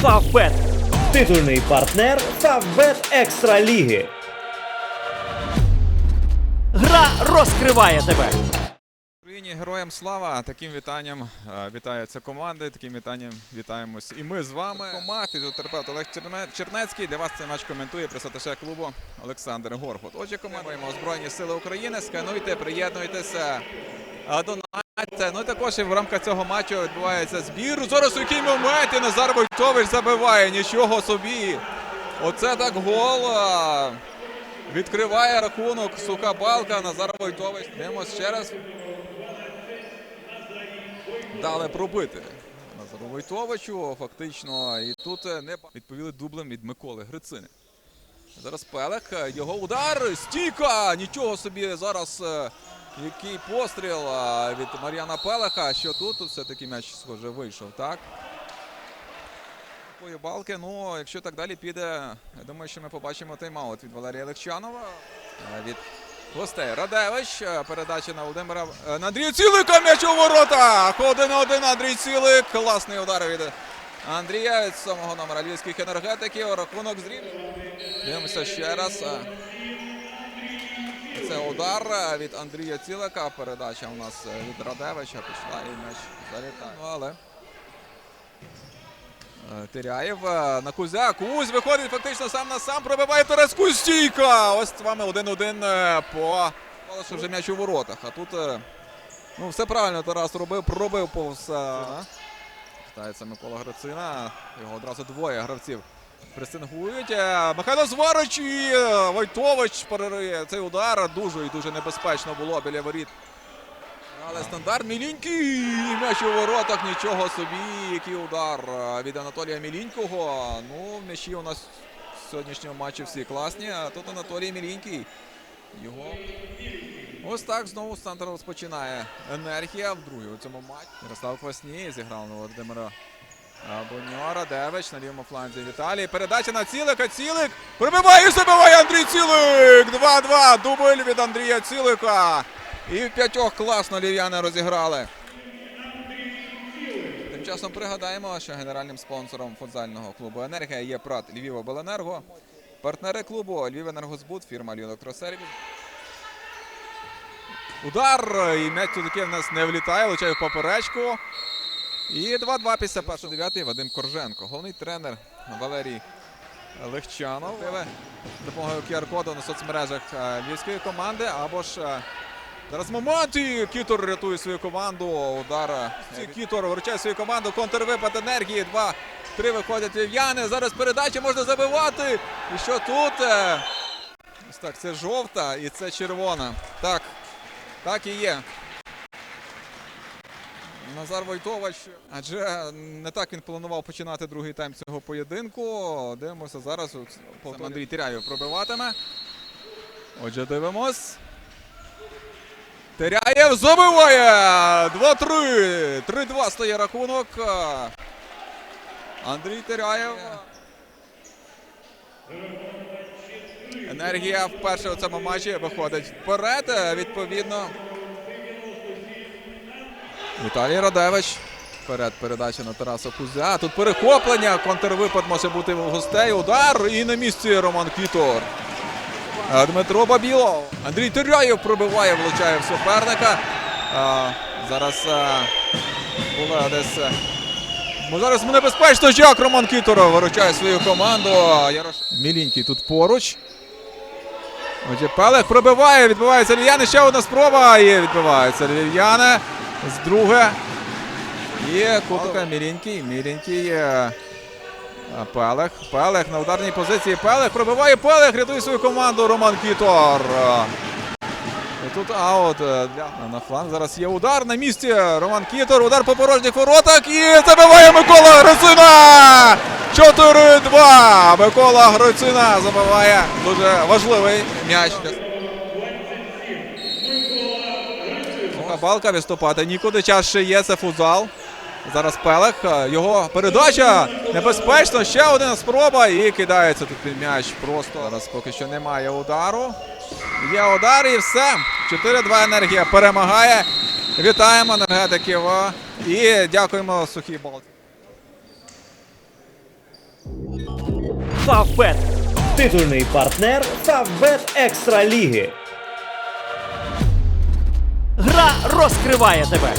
Фавбет. Титульний партнер Фавбет Екстра Ліги. Гра розкриває тебе. Україні героям слава! Таким вітанням е, вітаються команди. Таким вітанням вітаємось і ми з вами. Команд фізіотерапевт Олег Черне- Чернецький. Для вас цей матч коментує пресаташе клубу Олександр Горгут. Отже, команда маємо Збройні Сили України. Скануйте, приєднуйтеся до нас. Ну і також і в рамках цього матчу відбувається збір. Зараз у який момент Назар Войтович забиває. Нічого собі. Оце так гол. Відкриває рахунок сука балка Назар Войтович. Дивимось ще раз. Дали пробити Назару Войтовичу, фактично. І тут е, не відповіли дублем від Миколи Грицини. Зараз Пелех, е, його удар, стійка! Нічого собі зараз. е, Який постріл від Мар'яна Пелеха. Що тут? Тут все-таки м'яч, схоже, вийшов, так? Балки, ну, якщо так далі піде, я думаю, що ми побачимо тайм-аут від Валерія Легчанова. Е, Від гостей Радевич. Передача на Володимира на Цілика. М'яч у воротах. 1-1 Андрій Цілик. Класний удар від Андрія від самого номера львівських енергетиків. Рахунок зрівняв. Дивимося ще раз. Це удар від Андрія Цілика. Передача у нас від Радевича пішла і м'яч залітає. Ну, але Е, Теряєв е, на Кузя. Кузь виходить фактично сам на сам. Пробиває Тереску стійка. Ось з вами один-один е, по що вже м'яч у воротах. А тут ну, все правильно Тарас робив, пробив повз. Питається Микола Грицина. Його одразу двоє гравців пресингують. Михайло Зварич і Войтович перериє цей удар. Дуже і дуже небезпечно було біля воріт. Але стандарт Мілінький. М'яч у воротах. Нічого собі. Який удар від Анатолія Мілінького. Ну, м'ячі у нас в сьогоднішньому матчі всі класні. А тут Анатолій Мілінький. Його. Ось так знову Стантер розпочинає. Енергія в другій у цьому матчі. Ярослав Квасній зіграв на Володимира Боньора. Девич на лівому фланзі Віталій. Передача на Цілика. Цілик. Пробиває і забиває Андрій Цілик. 2-2. Дубль від Андрія Цілика. І в п'ятьох класно лів'яни розіграли. Тим часом пригадаємо, що генеральним спонсором футзального клубу Енергія є ПРАТ Львівобленерго. Партнери клубу Львівенергозбуд, фірма Львівелектросервіс. Удар! І м'яч тут таки в нас не влітає, влучає в поперечку. І 2-2 після першого дев'ятий Вадим Корженко. Головний тренер Валерій Легчанов. Допомогою QR-коду на соцмережах е, львівської команди або ж е, Зараз момент і Кітор рятує свою команду. Удар. е, Кітор виручає свою команду. Контрвипад енергії. Два. Три виходять львів'яни. Зараз передача можна забивати. І що тут? Е, Ось так, це жовта і це червона. Так. Так і є. Назар Войтович. Адже не так він планував починати другий тайм цього поєдинку. Дивимося зараз. Андрій Тиряєв пробиватиме. Отже, дивимось. Теряєв забиває! 2-3. 3-2 стає рахунок. Андрій Теряєв. Енергія вперше у цьому матчі виходить вперед. Відповідно. Віталій Радевич. Вперед передача на Тараса Кузя. Тут перехоплення. Контрвипад може бути у гостей. Удар. І на місці Роман Кітор. Е, Дмитро Бабілов. Андрій Теряєв пробиває, влучає в суперника. Е, Зараз е, була десь. е, Ну, зараз небезпечно, як Роман Кітор виручає свою команду. Ярош... Мілінький тут поруч. Отже, Пелех пробиває, відбивається Львів'яни. Ще одна спроба. І відбивається Львів'яни. З друге. І кутка Мілінький. Мілінький. Пелех. Пелех на ударній позиції. Пелех пробиває Пелех, рятує свою команду Роман Кітор. І тут аут е, для на фланг. Зараз є удар на місці. Роман Кітор. Удар по порожніх воротах. І забиває Микола Грицина! 4-2. Микола Грицина забиває дуже важливий м'яч. Балка виступати нікуди. Час ще є. Це футзал. Зараз Пелех. е, Його передача небезпечно. Ще одна спроба. І кидається тут м'яч. Просто зараз поки що немає удару. Є удар і все. 4-2 енергія перемагає. Вітаємо енергетиків. е, І дякуємо сухій Балті. Фавбет. Титульний партнер Фавбет Екстра Ліги. Гра розкриває тебе.